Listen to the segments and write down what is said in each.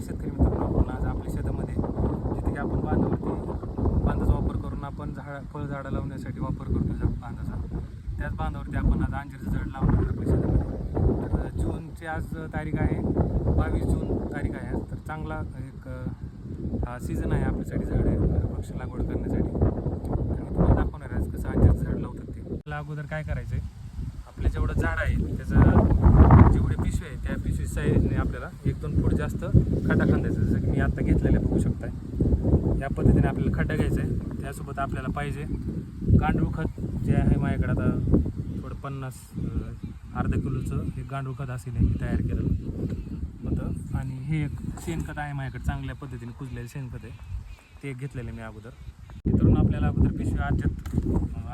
शेतकरी मित्रांनो आपण आज आपल्या शेतामध्ये जिथे की आपण बांधावरती बांधाचा वापर करून आपण झाड फळझाडं लावण्यासाठी वापर करतो बांधाचा. त्याच बांधावरती आपण आज अंजीरचं झाड लावणार आपल्या शेतामध्ये. तर जूनची आज तारीख आहे बावीस जून तारीख आहे आज. तर चांगला एक हा सीझन आहे आपल्यासाठी झाड वृक्ष लागवड करण्यासाठी. तर मी तुम्हाला दाखवणार आहे आज कसं अंजीरचं झाड लावतात ते. अगोदर काय करायचं आहे आपलं जेवढं झाड आहे त्याचं जेवढे पिशवी आहे त्या पिशवी साईजने आपल्याला एक दोन फूट जास्त खड्डा खांदायचा जसं की मी आत्ता घेतलेलं आहे बघू शकताय. या पद्धतीने आपल्याला खड्डा घ्यायचा आहे. त्यासोबत आपल्याला पाहिजे गांडूळ खत जे आहे माझ्याकडे आता थोडं पन्नास अर्धा किलोचं एक गांडूळ खत असेल हे मी तयार केलेलं होतं. आणि हे एक शेणखत आहे माझ्याकडे चांगल्या पद्धतीने कुजलेलं शेणखत आहे. ते एक घेतलेलं आहे मी अगोदर. मित्रांनो आपल्याला अगोदर पिशवी आज्यात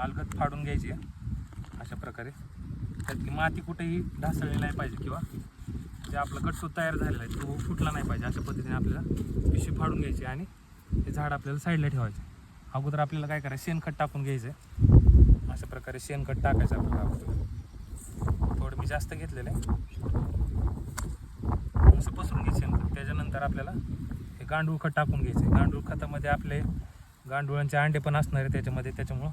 अलगत फाडून घ्यायची आहे. अशा प्रकारे. कारण की माती कुठेही ढासळली नाही पाहिजे किंवा जे आपला गटसूत तयार झालेला आहे तो फुटला नाही पाहिजे अशा पद्धतीने आपल्याला पिशवी फाडून घ्यायची आणि ते झाड आपल्याला साईडला ठेवायचे. अगोदर आपल्याला काय करायचं शेणखत टाकून घ्यायचं आहे. अशा प्रकारे शेणखत टाकायचं आपल्याला अगोदर. थोडं मी जास्त घेतलेलं आहे. असं पसरून घ्यायचं शेणखत. त्याच्यानंतर आपल्याला हे गांडूळ खत टाकून घ्यायचं आहे. गांडूळ खतामध्ये आपले गांडुळांचे अंडे पण असणार आहे त्याच्यामध्ये. त्याच्यामुळं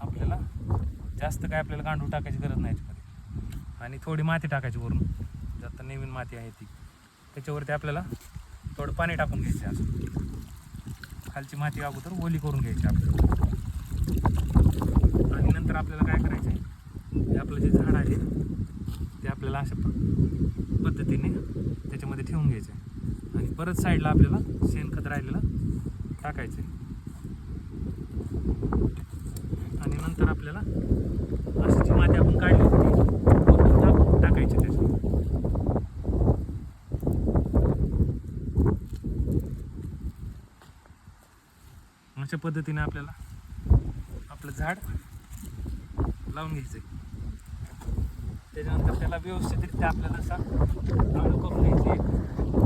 आपल्याला जास्त काय आपल्याला गांडूळ टाकायची गरज नाही याच्यामध्ये. आणि थोडी माती टाकायची वरून. जास्त आता नवीन माती आहे ती. त्याच्यावरती आपल्याला थोडं पाणी टाकून घ्यायचं असं. खालची माती अगोदर ओली करून घ्यायची आपल्याला आणि नंतर आपल्याला काय करायचं आहे हे आपलं जे झाड आहे ते आपल्याला अशा पद्धतीने त्याच्यामध्ये ठेवून घ्यायचं आहे आणि परत साईडला आपल्याला शेणखत राहिलेलं टाकायचं आहे आणि नंतर आपल्याला अशी जी माती आपण काढली होती ती वरून टाक- टाकायची त्याच्यात अशा पद्धतीने आपल्याला आपलं झाड लावून घ्यायचं त्याच्यानंतर त्याला व्यवस्थितरित्या आपल्याला असा आळू करून घ्यायची.